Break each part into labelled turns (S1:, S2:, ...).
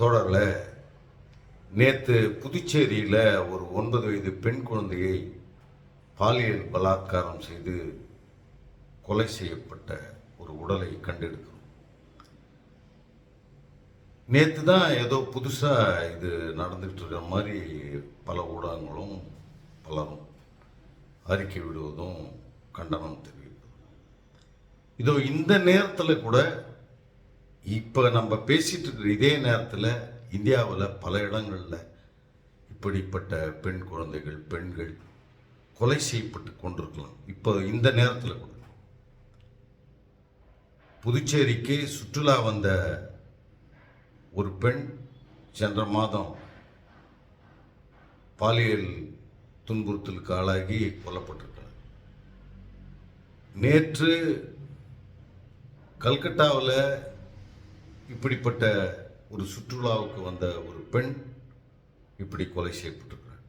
S1: தொடரில் நேற்று புதுச்சேரியில் ஒரு ஒன்பது வயது பெண் குழந்தையை பாலியல் பலாத்காரம் செய்து கொலை செய்யப்பட்ட ஒரு உடலை கண்டெடுக்கிறோம். நேற்று தான் ஏதோ புதுசாக இது நடந்துகிட்டு இருக்கிற மாதிரி பல ஊடகங்களும் பலரும் அறிக்கை விடுவதும் கண்டனம் தெரிவிப்பதும் இதோ இந்த நேரத்தில் கூட இப்போ நம்ம பேசிட்டு இருக்கிற இதே நேரத்தில் இந்தியாவில் பல இடங்களில் இப்படிப்பட்ட பெண் குழந்தைகள் பெண்கள் கொலை செய்யப்பட்டு கொண்டிருக்கலாம். இப்போ இந்த நேரத்தில் கூட. புதுச்சேரிக்கு சுற்றுலா வந்த ஒரு பெண் சென்ற மாதம் பாலியல் துன்புறுத்தலுக்கு ஆளாகி கொல்லப்பட்டிருக்கிறார். நேற்று கல்கட்டாவில் இப்படிப்பட்ட ஒரு சுற்றுலாவுக்கு வந்த ஒரு பெண் இப்படி கொலை செய்யப்பட்டிருக்கிறார்.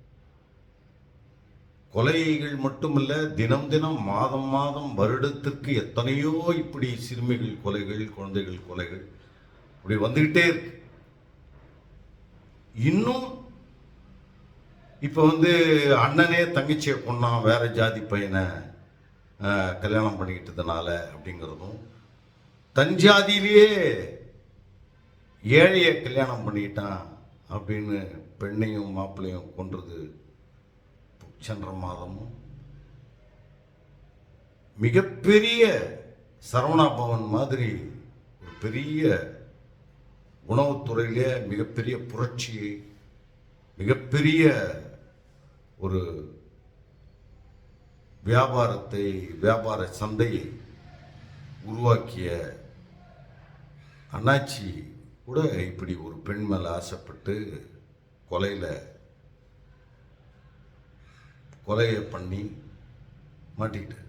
S1: கொலைகள் மட்டுமல்ல தினம் தினம் மாதம் மாதம் வருடத்திற்கு எத்தனையோ இப்படி சிறுமிகள் கொலைகள் குழந்தைகள் கொலைகள் இப்படி வந்துக்கிட்டே இருக்கு. இன்னும் இப்போ வந்து அண்ணனே தங்கச்சியை கொண்டான் வேற ஜாதி பையனை கல்யாணம் பண்ணிக்கிட்டதுனால அப்படிங்கிறதும் தன் ஜாதியிலேயே ஏழையை கல்யாணம் பண்ணிக்கிட்டான் அப்படின்னு பெண்ணையும் மாப்பிள்ளையும் கொன்றது சென்ற மாதமும் மிகப்பெரிய சரவணா பவன் மாதிரி ஒரு பெரிய உணவுத்துறையிலே மிகப்பெரிய புரட்சியை மிகப்பெரிய ஒரு வியாபாரத்தை வியாபார சந்தையை உருவாக்கிய அண்ணாச்சி கூட இப்படி ஒரு பெண் மேலே ஆசைப்பட்டு கொலையில் கொலையை பண்ணி மாட்டிக்கிட்டேன்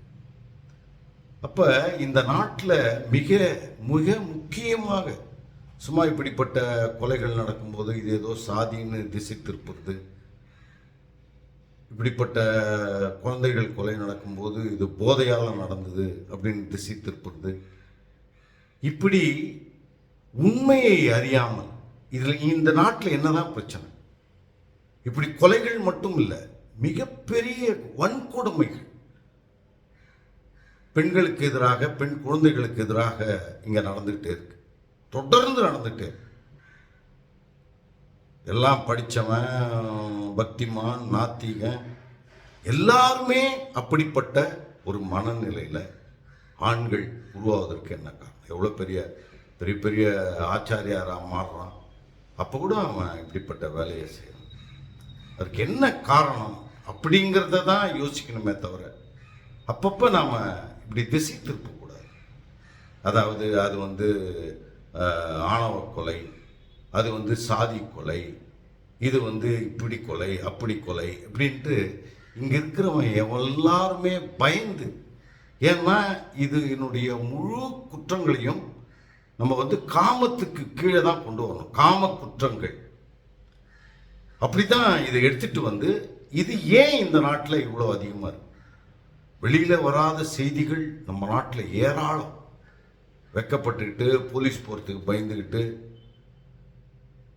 S1: அப்போ இந்த நாட்டில் மிக மிக முக்கியமாக சும்மா இப்படிப்பட்ட கொலைகள் நடக்கும்போது இது ஏதோ சாதின்னு திசை திருப்புறது இப்படிப்பட்ட குழந்தைகள் கொலை நடக்கும்போது இது போதையால் நடந்தது அப்படின்னு திசை திருப்புறது இப்படி உண்மையை அறியாமல் இதில் இந்த நாட்டில் என்னதான் பிரச்சனை? இப்படி கொலைகள் மட்டும் இல்லை மிகப்பெரிய வன்கொடுமைகள். பெண்களுக்கு எதிராக பெண் குழந்தைகளுக்கு எதிராக இங்கே நடந்துகிட்டே இருக்கு. தொடர்ந்து நடந்துகிட்டே இருக்கு. எல்லாம் படித்தவன் பக்திமான் நாத்திகன் எல்லாருமே அப்படிப்பட்ட ஒரு மனநிலையில் ஆண்கள் உருவாவதற்கு என்ன காரணம்? எவ்வளோ பெரிய பெரிய பெரிய ஆச்சாரியாராக மாறுறான். அப்போ கூட அவன் இப்படிப்பட்ட வேலையை செய்யறான் அதுக்கு என்ன காரணம் அப்படிங்கிறத தான் யோசிக்கணுமே தவிர அப்பப்போ நாம் இப்படி திசை திருப்பக்கூடாது அதாவது அது வந்து ஆணவ கொலை அது வந்து சாதி கொலை இது வந்து இப்படி கொலை அப்படி கொலை அப்படின்ட்டு இங்கே இருக்கிறவன் எல்லாருமே பயந்து ஏன்னா இது என்னுடைய முழு குற்றங்களையும் நம்ம வந்து காமத்துக்கு கீழே தான் கொண்டு வரணும். காம குற்றங்கள் அப்படிதான் இதை எடுத்துட்டு வந்து இது ஏன் இந்த நாட்டில் இவ்வளோ அதிகமாக இருக்கு? வெளியில் வராத செய்திகள் நம்ம நாட்டில் ஏராளம். வெக்கப்பட்டுக்கிட்டு போலீஸ் போகிறதுக்கு பயந்துக்கிட்டு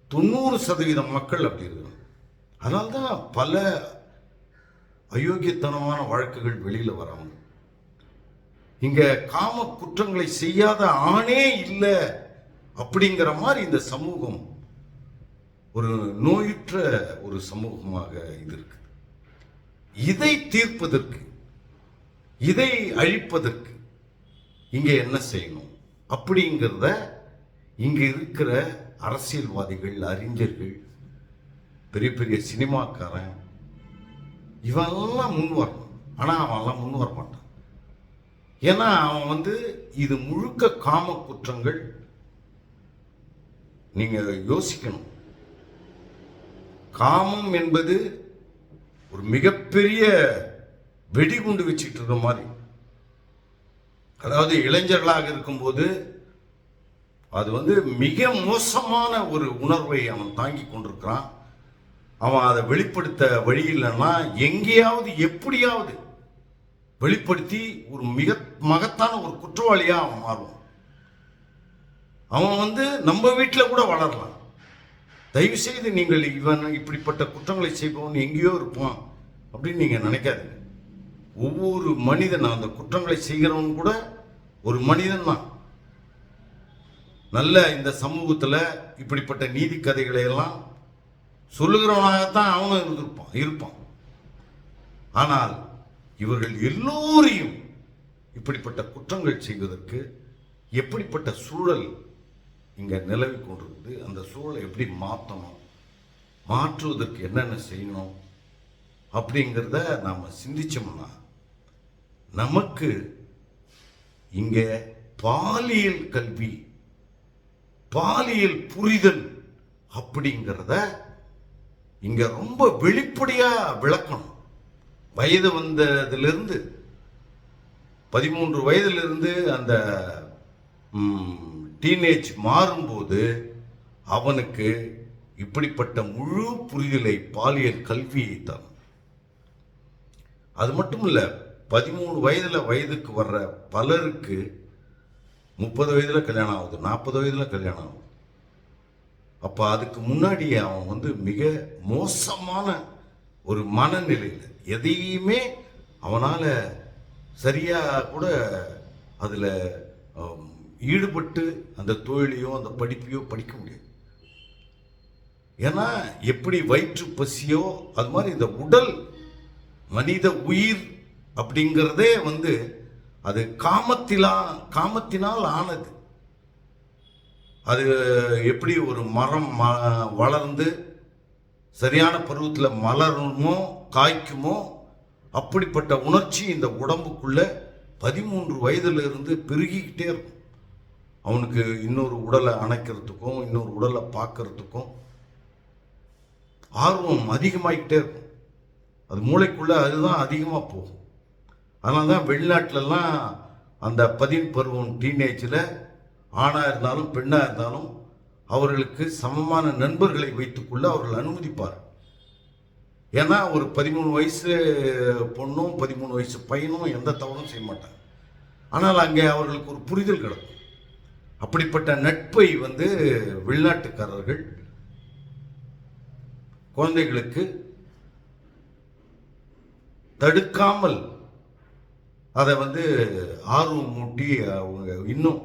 S1: தொண்ணூறு சதவீதம் மக்கள் அப்படி இருக்காங்க. அதனால்தான் பல அயோக்கியத்தனமான வழக்குகள் வெளியில் வராங்க. இங்கே காம குற்றங்களை செய்யாத ஆணே இல்லை அப்படிங்கிற மாதிரி இந்த சமூகம் ஒரு நோயுற்ற ஒரு சமூகமாக இது இருக்கு. இதை தீர்ப்பதற்கு இதை அழிப்பதற்கு இங்கே என்ன செய்யணும்? அப்படிங்கிறத இங்கே இருக்கிற அரசியல்வாதிகள் அறிஞர்கள் பெரிய பெரிய சினிமாக்காரன் இவெல்லாம் முன் வரணும். ஆனால் அவன்லாம் முன் வர மாட்டான் ஏன்னா அவன் வந்து இது முழுக்க காம குற்றங்கள். நீங்கள் யோசிக்கணும். காமம் என்பது ஒரு மிகப்பெரிய வெடிகுண்டு வச்சுட்டு இருக்கிற மாதிரி. அதாவது இளைஞர்களாக இருக்கும்போது அது வந்து மிக மோசமான ஒரு உணர்வை அவன் தாங்கி கொண்டிருக்கிறான். அவன் அதை வெளிப்படுத்த வழி இல்லைன்னா எங்கேயாவது எப்படியாவது வெளிப்படுத்தி ஒரு மிக மகத்தான ஒரு குற்றவாளியாக அவன் மாறுவான். அவன் வந்து நம்ம வீட்டில் கூட வளரலாம். தயவு செய்து நீங்கள் இவன் இப்படிப்பட்ட குற்றங்களை செய்பவன் எங்கேயோ இருப்பான் அப்படின்னு நீங்கள் நினைக்காதீங்க. ஒவ்வொரு மனிதன் அந்த குற்றங்களை செய்கிறவன் கூட ஒரு மனிதன் தான். நல்ல இந்த சமூகத்தில் இப்படிப்பட்ட நீதி கதைகளை எல்லாம் சொல்லுகிறவனாகத்தான் அவனும் இருந்திருப்பான் இருப்பான். ஆனால் இவர்கள் எல்லோரையும் இப்படிப்பட்ட குற்றங்கள் செய்வதற்கு எப்படிப்பட்ட சூழல் இங்கே நிலவி கொண்டிருக்குது அந்த சூழலை எப்படி மாற்றணும் மாற்றுவதற்கு என்னென்ன செய்யணும் அப்படிங்கிறத நாம் சிந்திச்சோம்னா நமக்கு இங்கே பாலியல் கல்வி பாலியல் புரிதல் அப்படிங்கிறத இங்கே ரொம்ப வெளிப்படையாக விளக்கணும். வயது வந்ததிலிருந்து பதிமூன்று வயதிலிருந்து அந்த டீனேஜ் மாறும்போது அவனுக்கு இப்படிப்பட்ட முழு புரிதலை பாலியல் கல்வியை தரும். அது மட்டும் இல்லை பதிமூணு வயதில் வயதுக்கு வர்ற பலருக்கு முப்பது வயதில் கல்யாணம் ஆகுது நாற்பது வயதில் கல்யாணம் ஆகுது. அப்போ அதுக்கு முன்னாடி அவன் வந்து மிக மோசமான ஒரு மனநிலையில் எதையுமே அவனால் சரியாக கூட அதில் ஈடுபட்டு அந்த தொழிலையோ அந்த படிப்பையோ படிக்க முடியாது. ஏன்னா எப்படி வயிற்று பசியோ அது மாதிரி இந்த உடல் மனித உயிர் அப்படிங்கிறதே வந்து அது காமத்திலா காமத்தினால் ஆனது. அது எப்படி ஒரு மரம் ம- வளர்ந்து சரியான பருவத்தில் மலருமோ காய்க்குமோ அப்படிப்பட்ட உணர்ச்சி இந்த உடம்புக்குள்ள பதிமூன்று வயதுல இருந்து பெருகிக்கிட்டே இருக்கும். அவனுக்கு இன்னொரு உடலை அணைக்கிறதுக்கும் இன்னொரு உடலை பார்க்கறதுக்கும் ஆர்வம் அதிகமாகிக்கிட்டே இருக்கும். அது மூளைக்குள்ளே அதுதான் அதிகமாக போகும். அதனால தான் வெளிநாட்டிலலாம் அந்த பதின் பருவம் டீனேஜில் ஆணாக இருந்தாலும் பெண்ணாக இருந்தாலும் அவர்களுக்கு சமமான நண்பர்களை வைத்துக்கொள்ள அவர்கள் அனுமதிப்பார். ஏன்னா ஒரு பதிமூணு வயசு பொண்ணும் பதிமூணு வயசு பையனும் எந்த தவறும் செய்ய மாட்டாங்க. ஆனால் அங்கே அவர்களுக்கு ஒரு புரிதல் கிடக்கும். அப்படிப்பட்ட நட்பை வந்து வெளிநாட்டுக்காரர்கள் குழந்தைகளுக்கு தடுக்காமல் அதை வந்து ஆர்வம் மூட்டி அவங்க இன்னும்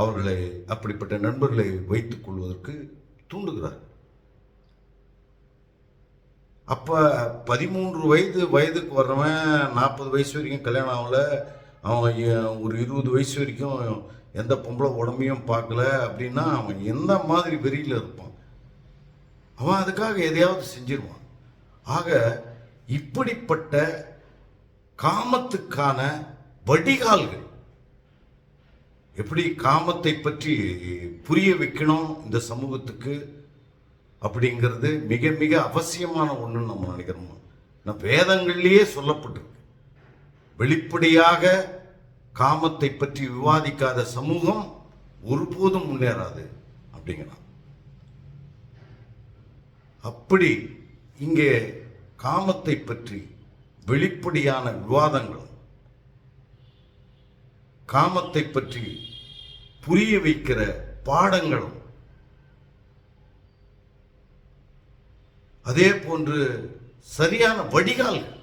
S1: அவர்களை அப்படிப்பட்ட நண்பர்களை வைத்துக் கொள்வதற்கு தூண்டுகிறார். அப்ப பதிமூன்று வயது வயதுக்கு வர்றவன் நாற்பது வயசு வரைக்கும் கல்யாணம் ஆகல. அவன் ஒரு இருபது வயசு வரைக்கும் எந்த பொம்பளை உடம்பையும் பார்க்கல அப்படின்னா அவன் எந்த மாதிரி வெறியில் இருப்பான்? அவன் அதுக்காக எதையாவது செஞ்சிருவான். ஆக இப்படிப்பட்ட காமத்துக்கான வடிகால்கள் எப்படி காமத்தை பற்றி புரிய வைக்கணும் இந்த சமூகத்துக்கு அப்படிங்கிறது மிக மிக அவசியமான ஒன்றுன்னு நம்ம நினைக்கிறோம். நான் வேதங்கள்லேயே சொல்லப்பட்டிருக்கு. வெளிப்படையாக காமத்தை பற்றி விவாதிக்காத சமூகம் ஒருபோதும் முன்னேறாது அப்படிங்கிறான். அப்படி இங்கே காமத்தை பற்றி வெளிப்படையான விவாதங்களும் காமத்தை பற்றி புரிய வைக்கிற பாடங்களும். அதே போன்று சரியான வடிகால்கள்.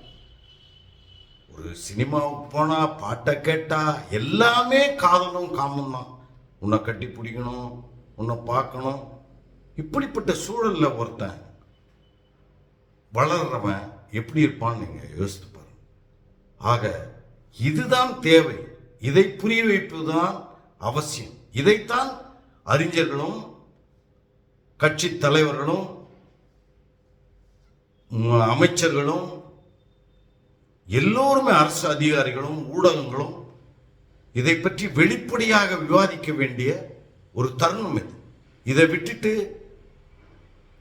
S1: ஒரு சினிமாவுக்கு போனா பாட்டை கேட்டா எல்லாமே காதலும் காமம் தான் உன்னை கட்டி பிடிக்கணும் உன்னை பார்க்கணும். இப்படிப்பட்ட சூழல்ல ஒருத்தன் வளர்றவன் எப்படி இருப்பான்னு நீங்க யோசித்து பாருங்க. ஆக இதுதான் தேவை. இதை புரிய வைப்பதுதான் அவசியம். இதைத்தான் அறிஞர்களும் கட்சி தலைவர்களும் அமைச்சர்களும் எல்லோருமே அரசு அதிகாரிகளும் ஊடகங்களும் இதை பற்றி வெளிப்படையாக விவாதிக்க வேண்டிய ஒரு தருணம் இது. இதை விட்டுட்டு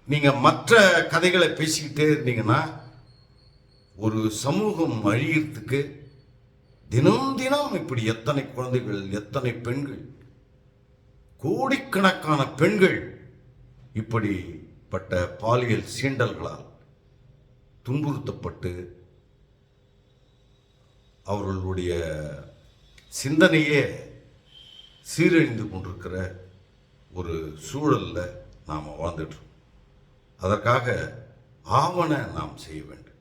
S1: நீங்க மற்ற கதைகளை பேசிக்கிட்டே இருந்தீங்கன்னா ஒரு சமூகம் அழியறதுக்கு தினம் தினம் இப்படி எத்தனை குழந்தைகள் எத்தனை பெண்கள் கோடிக்கணக்கான பெண்கள் இப்படிப்பட்ட பாலியல் சீண்டல்களால் துன்புறுத்தப்பட்டு அவர்களுடைய சிந்தனையே சீரழிந்து கொண்டிருக்கிற ஒரு சூழலில் நாம் வாழ்ந்துட்டுருக்கோம் அதற்காக ஆவண நாம் செய்ய வேண்டும்.